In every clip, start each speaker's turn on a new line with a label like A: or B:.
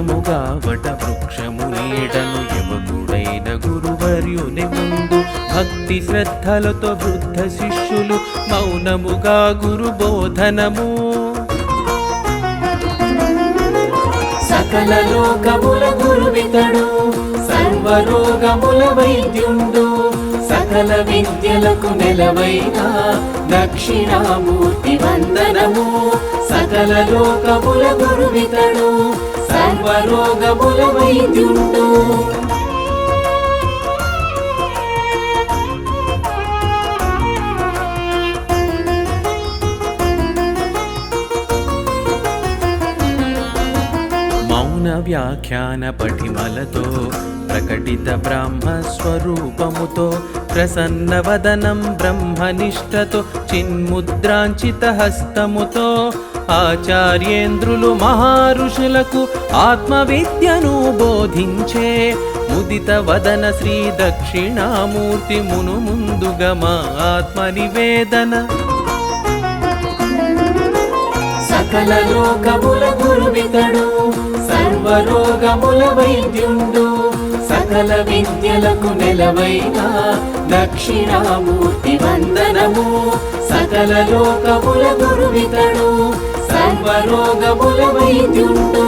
A: వృక్షముగా వట వృక్షము నీడను యువకుడైన గురువర్యుని ముందు భక్తి శ్రద్ధలతో వృద్ధ శిష్యులు మౌనముగా గురు బోధనము
B: సకల లోకముల గురువితడు సర్వరోగముల వైద్యుండు సకల విద్యలకు నెలవైన దక్షిణామూర్తి వందనము. సకల లోకముల గురువితడు సర్వరోగముల వైద్యుండు
A: మౌన వ్యాఖ్యాన పటిమలతో ప్రకటిత బ్రహ్మ స్వరూపముతో ప్రసన్న వదనం బ్రహ్మనిష్టతో చిన్ముద్రాంచిత హస్తముతో ఆచార్యేంద్రులు మహారుషులకు ఆత్మవిద్యను బోధించే ఉదిత వదన శ్రీ దక్షిణామూర్తి మును ముందుగా మా ఆత్మ నివేదన
B: సకల లోకముల గురువితడు సర్వరోగముల వైద్యుండు సకల విద్యలకు నెలవైన దక్షిణామూర్తి వందనము. సకల లోకముల గురువితడు సర్వరోగముల వైద్యుండు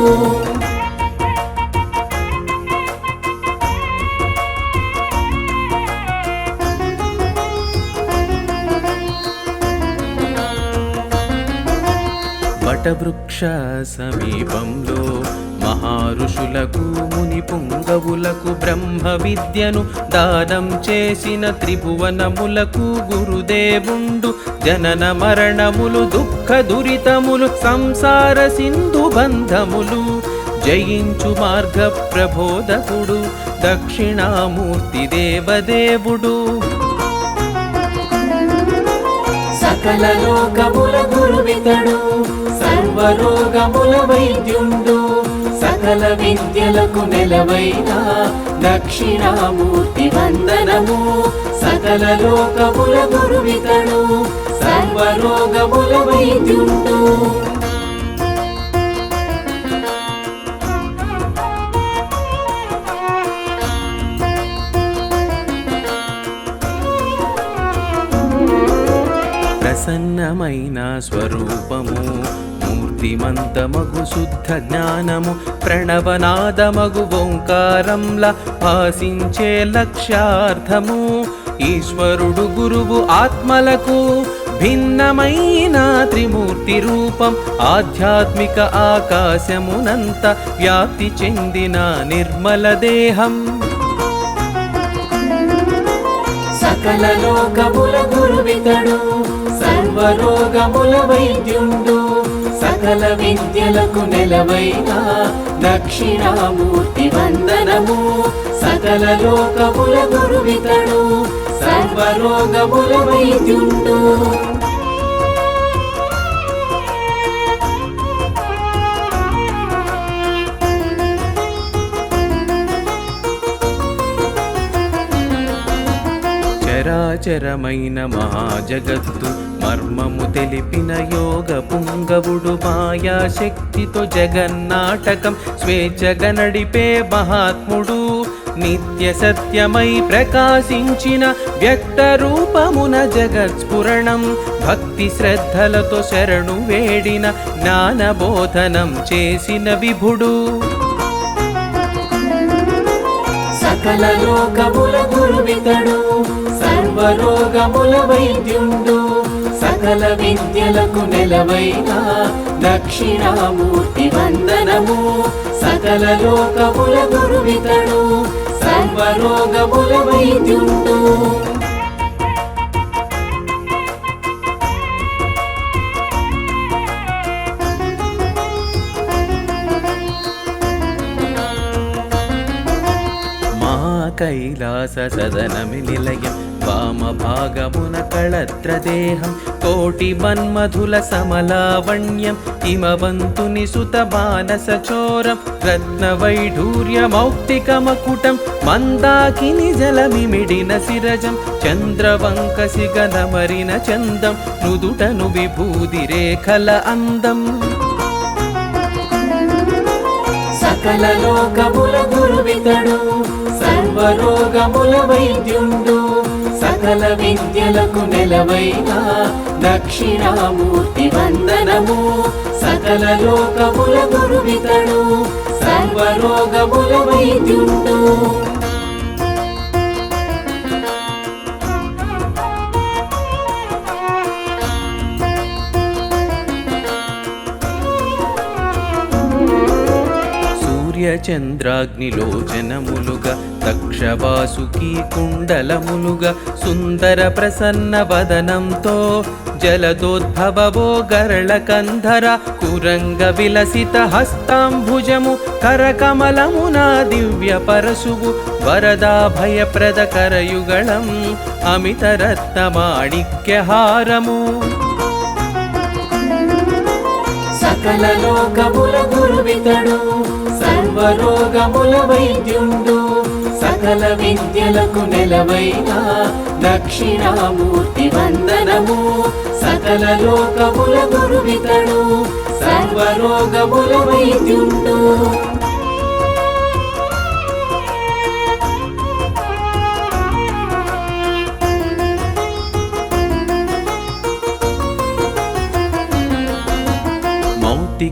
A: వటవృక్ష సమీపంలో మహారుషులకు ముని పుంగవులకు బ్రహ్మ విద్యను దానం చేసిన త్రిభువనములకు గురుదేవుండు. జనన మరణములు దుఃఖ దురితములు సంసార సింధు బంధములు. జయించు మార్గ ప్రబోధకుడు దక్షిణామూర్తి దేవదేవుడు.
B: సకల లోకముల గురువితడు సర్వరోగముల వైద్యుండు. సకల విద్యలకు నెలవైన దక్షిణామూర్తి వందనము. సకల లోకముల గురువితడు సర్వరోగముల వైద్యుండు.
A: ప్రసన్నమైన స్వరూపము మూర్తిమంతమగు శుద్ధ జ్ఞానము ప్రణవనాదమగు ఓంకారంలా భాసించే లక్ష్యార్థము. ఈశ్వరుడు గురువు ఆత్మలకు భిన్నమైన త్రిమూర్తి రూపం ఆధ్యాత్మిక ఆకాశమునంత వ్యాప్తి చెందిన నిర్మల దేహం.
B: సకల లోకముల గురువితడు సర్వరోగముల వైద్యుండు. సకల విద్యలకు నెలవైన దక్షిణామూర్తి వందనము. సకల లోకముల గురువితడు సర్వరోగముల వైద్యుండు.
A: చరాచరమైన మహాజగత్తు ధర్మము తెలిపిన యోగ పుంగవుడు మాయా శక్తితో జగన్నాటకం స్వేచ్ఛగా నడిపే మహాత్ముడు. నిత్య సత్యమై ప్రకాశించిన వ్యక్త రూపమున జగత్స్ఫురణం. భక్తి శ్రద్ధలతో శరణు వేడిన జ్ఞానబోధనం చేసిన విభుడు.
B: సకల లోకముల గురువితడు సర్వరోగముల వైద్యుండు. సకల విద్యలకు నెలవైన దక్షిణామూర్తి వందనము. సకల లోకముల గురువితడు సర్వరోగముల వైద్యుండు.
A: కైలాస సదనమి నిలయం వామ భాగమున కళత్రదేహం కోటి మన్మధుల సమలావణ్యం హిమవంతుని సుత మానస చోరం రత్న వైఢూర్య మౌక్తిక మందాకిని జలమిమిడిన సిరజం చంద్రవంక సిగనమరిన చందం నుదుటను విభూది రేఖల అందం.
B: సకల లోకముల గురువితడు సర్వరోగముల వైద్యుండు. సకల విద్యలకు నెలవైన దక్షిణామూర్తి వందనము. సకల లోకముల గురువితడు సర్వరోగముల వైద్యుండు.
A: సూర్య చంద్రాగ్నిలోచనములుగా దక్షవాసుకి కుండలములుగా సుందర ప్రసన్న వదనంతో జలదోద్భవో గరళ కంధర కురంగ విలసిత హస్తాంభుజము కరకమలమున దివ్య పరశువు వరదాభయప్రద కరయుగళం అమితరత్న మాణిక్యహారము
B: సకల లోకముల గురువితడు సర్వరోగముల వైద్యుండు. సకల విద్యలకు నెలవైన దక్షిణామూర్తి వందనము. సకల లోకముల గురువితడు సర్వరోగముల వైద్యుండు.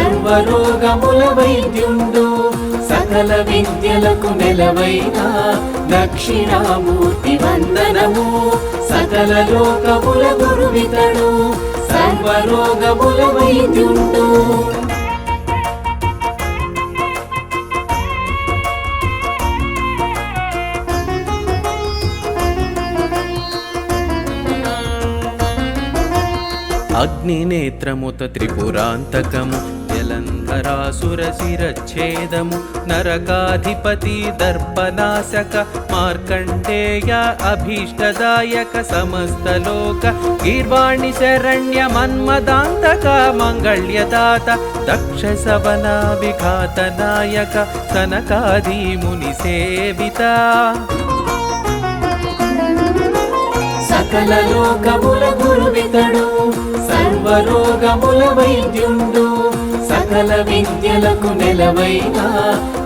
B: సర్వరోగముల వైద్యుండు. సకల విద్యలకు నెలవైన దక్షిణామూర్తి వందనము. సకల లోకముల గురువితడు సర్వరోగముల వైద్యుండు.
A: అగ్నినేత్రముత త్రిపురాంతకము గంధరాసురశిరచ్ఛేదము నరకాధిపతి దర్పనాశక మార్కండేయ అభీష్టదాయక సమస్తలోక గీర్వాణి శరణ్య మన్మదాంతక మంగళ్యదాత. దక్ష సవన విఘాతనాయక సనకాది ముని సేవిత.
B: సకల లోకముల గురువితడు సర్వరోగముల వైద్యుండు. సకల విద్యలకు నెలవైన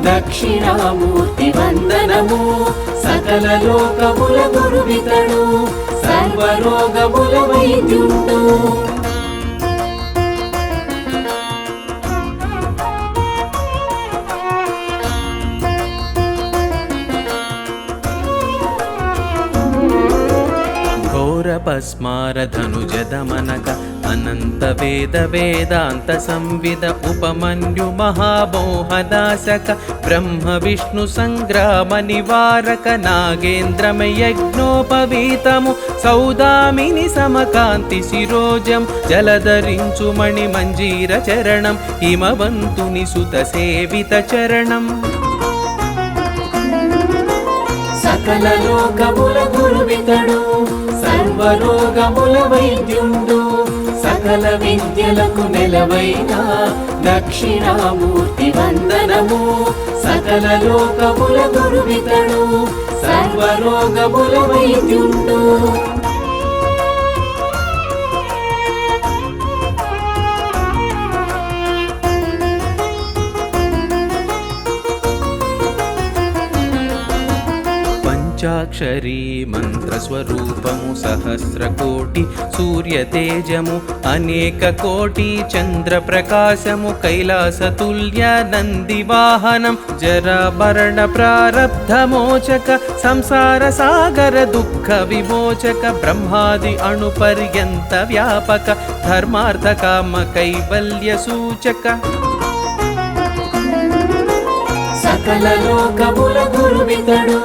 B: దక్షిణామూర్తి వందనము. సకల లోకముల గురువితడు సర్వరోగముల వైద్యుడు.
A: ఘోరపస్మారధనుజదమనక అనంత వేద వేదాంత సంవిద ఉపమన్యు మహామోహనాశక బ్రహ్మ విష్ణు సంగ్రామ నివారక నాగేంద్రమ యజ్ఞోపవీతము సౌదామిని సమకాంతి శిరోజం జలధరించు మణి మంజీర చరణం హిమవంతుని సుత సేవిత చరణం.
B: సకల లోకముల గురువితడు సర్వరోగముల వైద్యుండు. సకల విద్యలకు నెలవైన దక్షిణామూర్తి వందనము. సకల లోకముల గురువితడు సర్వరోగముల వైద్యుండు.
A: పంచాక్షరీ మంత్రస్వరూపము సహస్రకోటి సూర్యతేజము అనేక కోటి చంద్రప్రకాశము కైలాసతుల్య కైలాస నంది వాహనం జరాభరణ ప్రారబ్ధమోచక సంసార సాగర దుఃఖ విమోచక బ్రహ్మాది అణుపర్యంత వ్యాపక ధర్మార్థ కామ కైవల్య సూచక.
B: సకల లోకముల గురువితడు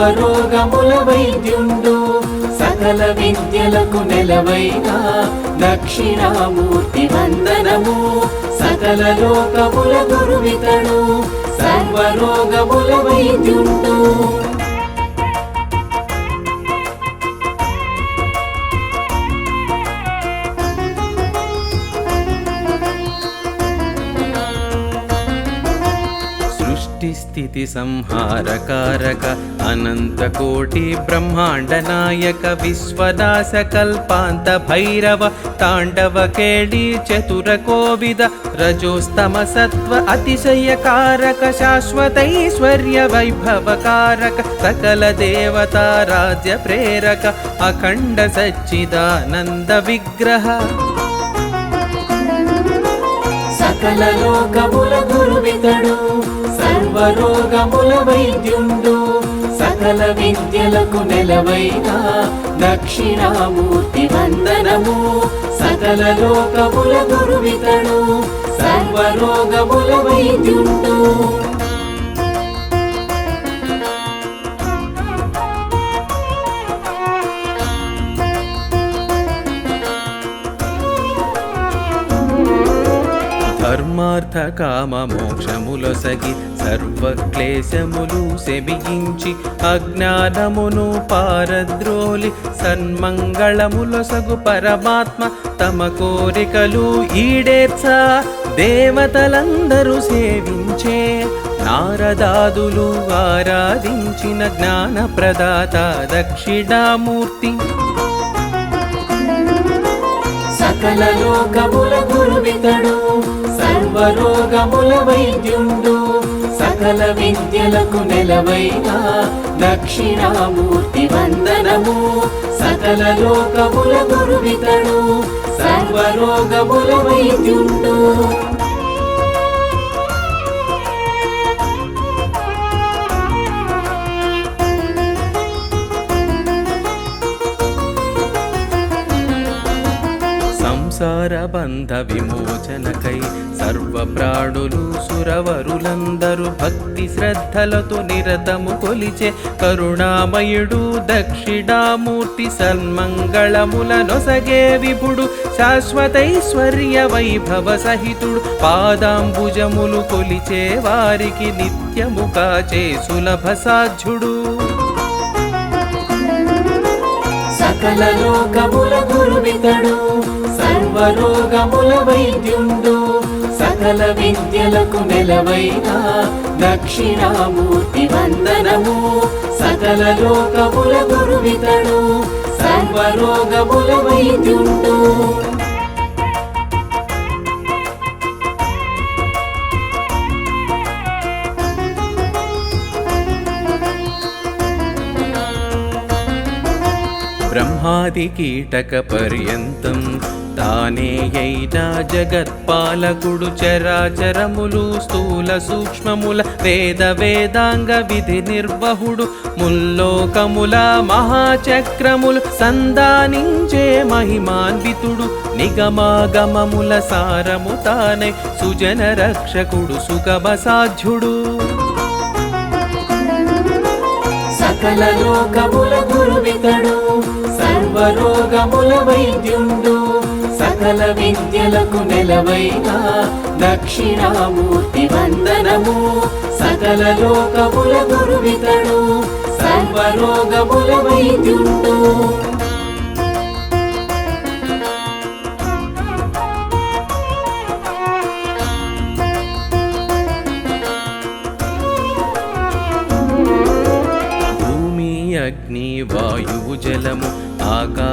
B: సర్వరోగముల వైద్యుండు. సకల విద్యలకు నెలవైన దక్షిణామూర్తి వందనము. సకల లోకముల గురువితడు సర్వరోగముల వైద్యుండు.
A: స్థితి సంహారకారక అనంతకోటి బ్రహ్మాండ నాయక విశ్వదాస కల్పాంత భైరవ తాండవ కేళి చతుర కోవిద రజోస్తమ సత్వ అతిశయకారక శాశ్వతైశ్వర్య వైభవకారక సకల దేవతా రాజ్య ప్రేరక అఖండ సచ్చిదానంద విగ్రహ
B: సకల లోకముల గురువితడు సర్వరోగముల వైద్యుండు సకల విద్యలకు నెలవైన దక్షిణామూర్తి వందనము. సకల లోకముల గురువితడు సర్వరోగముల వైద్యుండు.
A: ధర్మార్థ కామ మోక్షములొసగి సర్వక్లేశములు సెమిగించి అజ్ఞానమును పారద్రోలి సన్మంగళములొసగు పరమాత్మ తమ కోరికలు ఈడేర్చ దేవతలందరూ సేవించే నారదాదులు ఆరాధించిన జ్ఞాన ప్రదాత దక్షిణామూర్తి.
B: సకల లోకముల గురువితడు సర్వరోగముల వైద్యుండు. సకల విద్యలకు నెలవైన దక్షిణామూర్తి వందనము. సకల లోకముల గురువితడు సర్వరోగముల వైద్యుండు.
A: సంసార బంధ విమోచనకై సర్వ ప్రాణులు సురవరులందరూ భక్తి శ్రద్ధలతో నిరతము కొలిచే కరుణామయుడు దక్షిణామూర్తి సన్మంగళముల నొసగే విభుడు శాశ్వతైశ్వర్య వైభవ సహితుడు పాదాంబుజములు కొలిచే వారికి నిత్యము కాచే సులభ సాధ్యుడు.
B: సకల లోకముల గురువితడు సర్వరోగముల వైద్యుండు. సకల విద్యలకు నెలవైన దక్షిణామూర్తి వందనము. సకల లోకముల గురువితడు సర్వరోగముల వైద్యుండు.
A: బ్రహ్మాది కీటక పర్యంతం తానే అయినా జగత్పాలకుడు చరాచరములు స్థూల సూక్ష్మముల వేద వేదాంగ విధి నిర్వహుడు ముల్లోకముల మహాచక్రములు సందానించే మహిమాన్వితుడు నిగమాగమముల సారము తానే సుజన రక్షకుడు సుగమ సాధ్యుడు.
B: సకల లోకముల గురువితడు సర్వరోగముల వైద్యుండు. సకల విద్యలకు నెలవైన దక్షిణామూర్తి వందనము. సకల లోకముల గురువితడు సర్వరోగముల వైద్యుండు.
A: అగ్ని వాయువు జలము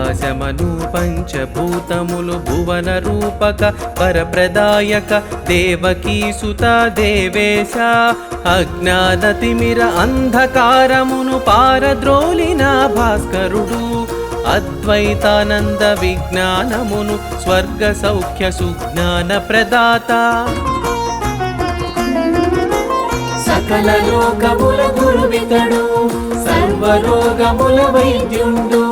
A: ఆకాశమను పంచభూతములు భువన రూపక పరప్రదాయక దేవకీసుత దేవేశ అజ్ఞానతిమిర అంధకారమును పారద్రోలిన భాస్కరుడు అద్వైతానంద విజ్ఞానమును స్వర్గ సౌఖ్య సుజ్ఞాన ప్రదాత.
B: సకల లోకముల గురువితడు సర్వరోగముల వైద్యుండు.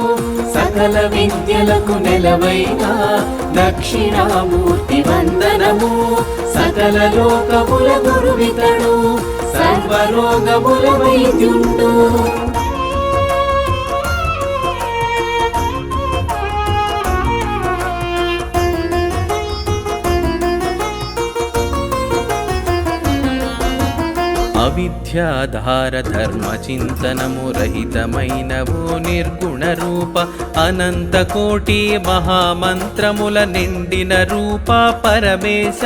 B: సకల విద్యలకు నెలవైన దక్షిణామూర్తి వందనము. సకల లోకముల గురువితడు సర్వరోగముల వైద్యుండు.
A: ముఖ్యాధార ధర్మ చింతనము రహితమైనవో నిర్గుణ రూప అనంత కోటి మహామంత్రముల నిండిన రూప పరమేశ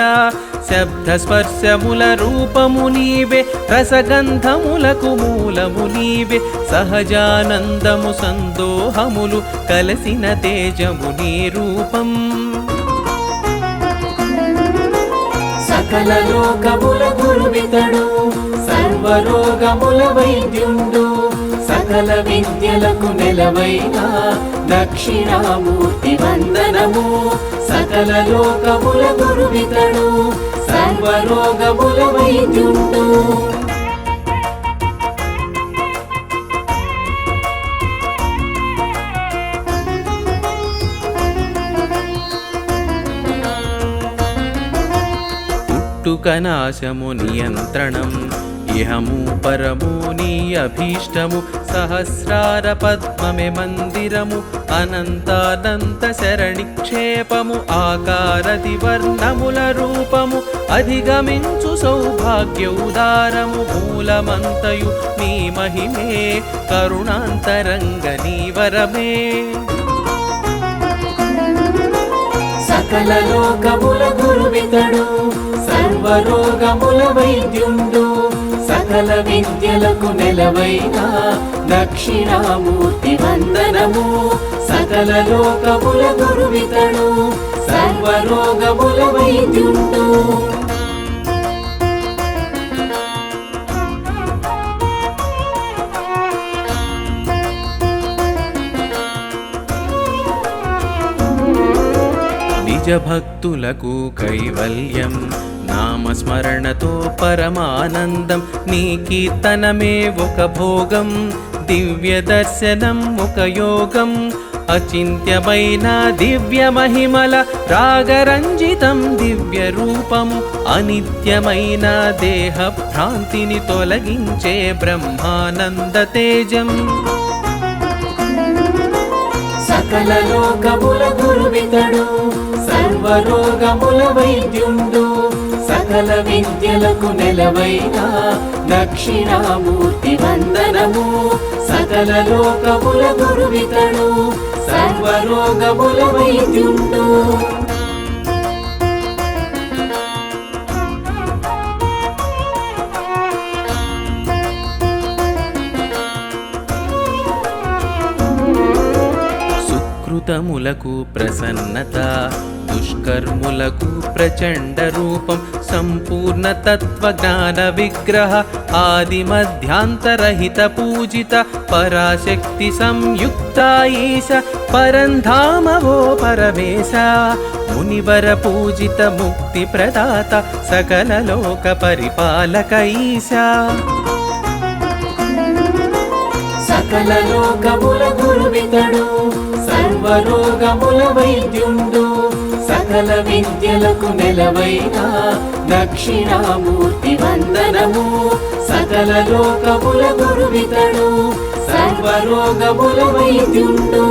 A: శబ్ద స్పర్శముల రూపము నీవే రసగంధములకు మూలము నీవే సహజానందము సందోహములు కలసిన తేజము నీ రూపం.
B: సకల లోకముల గురువితడు సర్వరోగముల వైద్యుండు. సకల విద్యలకు నెలవైన దక్షిణామూర్తి వందనము. సకల లోకముల గురువితడు సర్వరోగముల వైద్యుండు.
A: పుట్టుక నాశము నియంత్రణం. ఇహము పరము నీ అభీష్టము సహస్రార పద్మమే మందిరము అనంతానంత శరణిక్షేపము ఆకారది వర్ణముల రూపము అధిగమించు సౌభాగ్యౌదారము మూలమంతయు నీ మహిమే కరుణాంతరంగ నీ వరమే.
B: సకల లోకముల గురువితడు సర్వరోగముల వైద్యుండు. సకల విద్యలకు నెలవైన దక్షిణామూర్తి వందనము. సకల లోకముల గురువితడు సర్వరోగముల వైద్యుండు.
A: నిజభక్తులకు కైవల్యం. నామస్మరణతో పరమానందం. నీ కీర్తనమే ఒక భోగం. దివ్య దర్శనం ఒక యోగం. అచింత్యమైన దివ్య మహిమల రాగరంజితం దివ్య రూపము అనిత్యమైన దేహ భ్రాంతిని తొలగించే బ్రహ్మానంద తేజం.
B: సకల లోకముల గురువితడు సర్వరోగముల వైద్యుండు. సకల విద్యలకు నెలవైన దక్షిణామూర్తి వందనము. సకల లోకముల గురువితడు సర్వరోగముల వైద్యుండు.
A: సుకృతములకు ప్రసన్నత దుష్కర్ములకు ప్రచండ రూపం సంపూర్ణ తత్వ జ్ఞాన విగ్రహ ఆది మధ్యాంతరహిత పూజిత పరాశక్తి సంయుక్త ఈశ పరంధామవో పరమేశ మునివర పూజిత ముక్తి ప్రదాత సకల లోక పరిపాలక ఈశ.
B: సకల లోకముల గురువితడు సర్వరోగముల వైద్యుండు. సకల విద్యలకు నెలవైన దక్షిణామూర్తి వందనము. సకల లోకముల గురువితడు సర్వరోగముల వైద్యుండు.